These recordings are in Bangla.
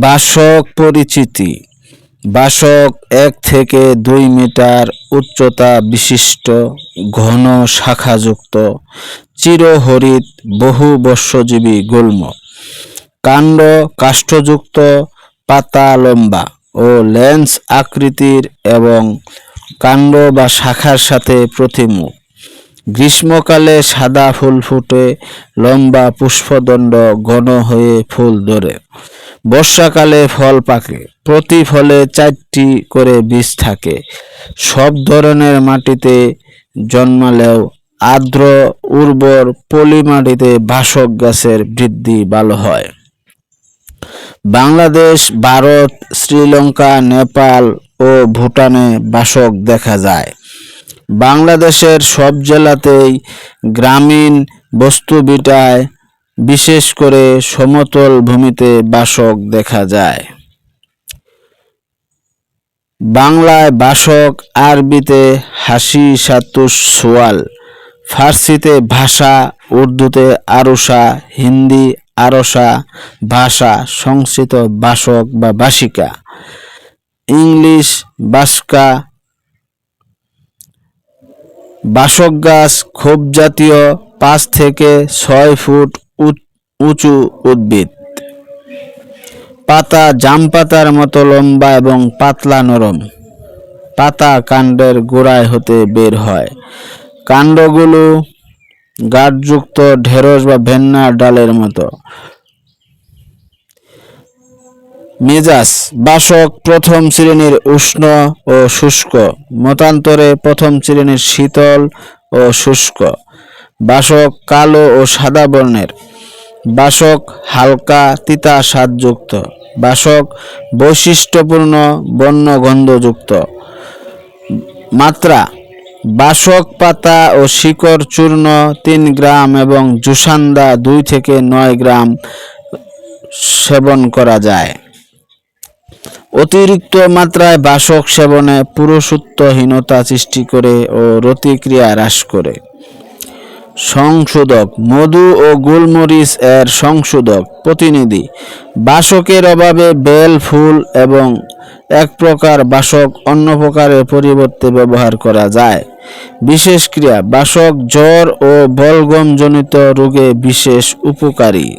বাসক পরিচিতি। বাসক এক থেকে দুই মিটার উচ্চতা বিশিষ্ট, ঘন শাখাযুক্ত, চিরহরিৎ বহুবর্ষজীবী গুল্ম। কাণ্ড কাষ্ঠযুক্ত, পাতা লম্বা ও লেন্স আকৃতির এবং কাণ্ড বা শাখার সাথে প্রতিমুখ গ্রীষ্মকালে সাদা ফুল ফুটে, লম্বা পুষ্পদণ্ড ঘন হয়ে ফুল ধরে। বর্ষাকালে ফল পাকে, প্রতি ফলে চারটি করে বীজ থাকে। সব ধরনের মাটিতে জন্মালেও আর্দ্র উর্বর পলি মাটিতে বাসক গাছের বৃদ্ধি ভালো হয়। বাংলাদেশ, ভারত, শ্রীলঙ্কা, নেপাল ও ভুটানে বাসক দেখা যায়। বাংলাদেশের সব জেলাতেই গ্রামীণ বস্তুবিটায় বিশেষ করে সমতল ভূমিতে বাসক দেখা যায়। বাংলায় বাসক, আরবিতে হাসি সাতুস সোয়াল, ফার্সিতে ভাষা, উর্দুতে আরুষা হিন্দি আরসা, ভাষা সংস্কৃত বাসক বা বাসিকা। ইংলিশ, বাসকা, বাসক গাছ খোপ জাতীয়, পাঁচ থেকে ছয় ফুট উচ- উদ্ভিদ। পাতা জাম পাতার মতো লম্বা এবং পাতলা নরম। পাতা কাণ্ডের গোড়ায় হতে বের হয়। কাণ্ডগুলো গাঢ়যুক্ত ঢেঁড়স বা ভেন্না ডালের মতো। মেজাজ, বাসক প্রথম শ্রেণির উষ্ণ ও শুষ্ক। মতান্তরে প্রথম শ্রেণির শীতল ও শুষ্ক। বাসক কালো ও সাদা বর্ণের। বাসক হালকা, তিতা স্বাদযুক্ত। বাসক বৈশিষ্ট্যপূর্ণ বর্ণগন্ধযুক্ত মাত্রা, বাসক পাতা ও শিকড় চূর্ণ তিন গ্রাম এবং জুসান্দা দুই থেকে নয় গ্রাম সেবন করা যায়। অতিরিক্ত মাত্রায় বাসক সেবনে পুরুষত্বহীনতা সৃষ্টি করে ও রতিক্রিয়া হ্রাস করে। সংশোধক, মধু ও গোলমরিচ এর সংশোধক, প্রতিনিধি। বাসকের অভাবে বেল, ফুল এবং এক প্রকার বাসক অন্য প্রকারের পরিবর্তে ব্যবহার করা যায়। বিশেষ ক্রিয়া, বাসক জ্বর ও বলগমজনিত রোগে বিশেষ উপকারী।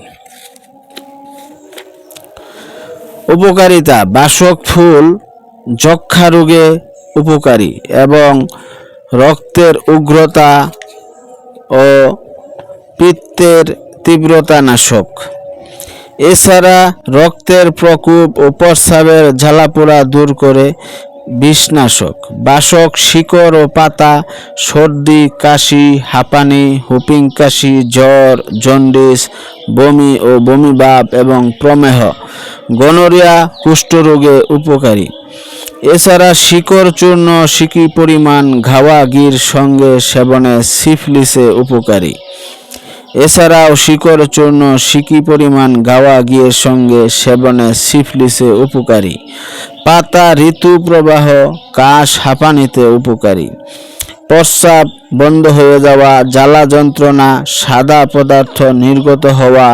উপকারিতা, বাসক, ফুল যক্ষা রোগে উপকারী এবং রক্তের উগ্রতা ও পিত্তের তীব্রতা নাশক। এছাড়া রক্তের প্রকোপ ও প্রস্রাবের জ্বালাপোড়া দূর করে বিষনাশক, বাসক, শিকড় ও পাতা, সর্দি, কাশি, হাঁপানি, হুপিং কাশি, জ্বর জন্ডিস বমি ও বমিভাব এবং প্রমেহ, গনোরিয়া, কুষ্ঠরোগে উপকারী। এছাড়া শিকড় চূর্ণ শিকি পরিমাণ ঘাওয়া গির সঙ্গে সেবনে সিফলিসে উপকারী। এছাড়াও শিকড় চূর্ণ সিকি পরিমাণ গাওয়া গিয়ের সঙ্গে সেবনে সিফলিসে উপকারী। পাতা ঋতু প্রবাহ কাশ হাঁপানিতে উপকারী। প্রস্রাব বন্ধ হয়ে যাওয়া, জ্বালা যন্ত্রণা, সাদা পদার্থ নির্গত হওয়া,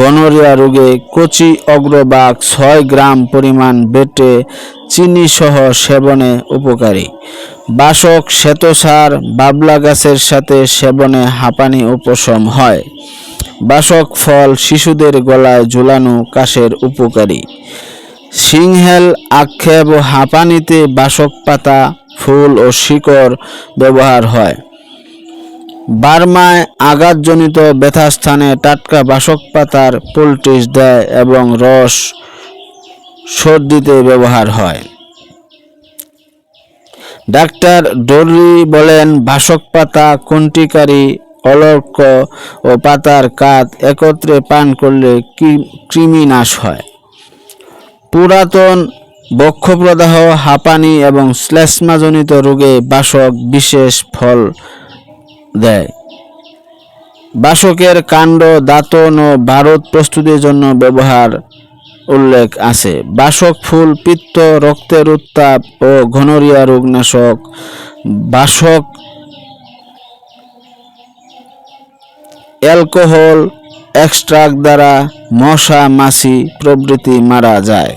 গনোরিয়া রোগে কচি অগ্রবাগ ছয় গ্রাম পরিমাণ বেটে চিনি সহ সেবনে উপকারী। বাসক, শ্বেতসার, বাবলা গাছের সাথে সেবনে হাঁপানি উপশম হয়। বাসক ফল শিশুদের গলায় ঝুলানো কাশের উপকারী। সিংহেল আক্ষেপ ও হাঁপানিতে বাসক পাতা ফুল ও শিকড় ব্যবহার হয়। বার্মায় আঘাতজনিত ব্যথাস্থানে টাটকা বাসক পাতার পোলটিস দেয় এবং রস সর্দিতে ব্যবহার হয়। ডাক্তার ডোরি বলেন, বাসক পাতা কণ্টিকারী অলর্ক ও পাতার কাত একত্রে পান করলে কৃমি নাশ হয়। পুরাতন বক্ষপ্রদাহ, হাঁপানি এবং শ্লেষ্মাজনিত রোগে বাসক বিশেষ ফল দেয়। বাসকের কাণ্ড, দাঁতন ও ভারত প্রস্তুতির জন্য ব্যবহার উল্লেখ আছে। বাসক ফুল, পিত্ত, রক্তের উত্তাপ ও ঘনরিয়া রোগনাশক বাসক অ্যালকোহল এক্সট্রাক্ট দ্বারা মশা, মাছি প্রভৃতি মারা যায়।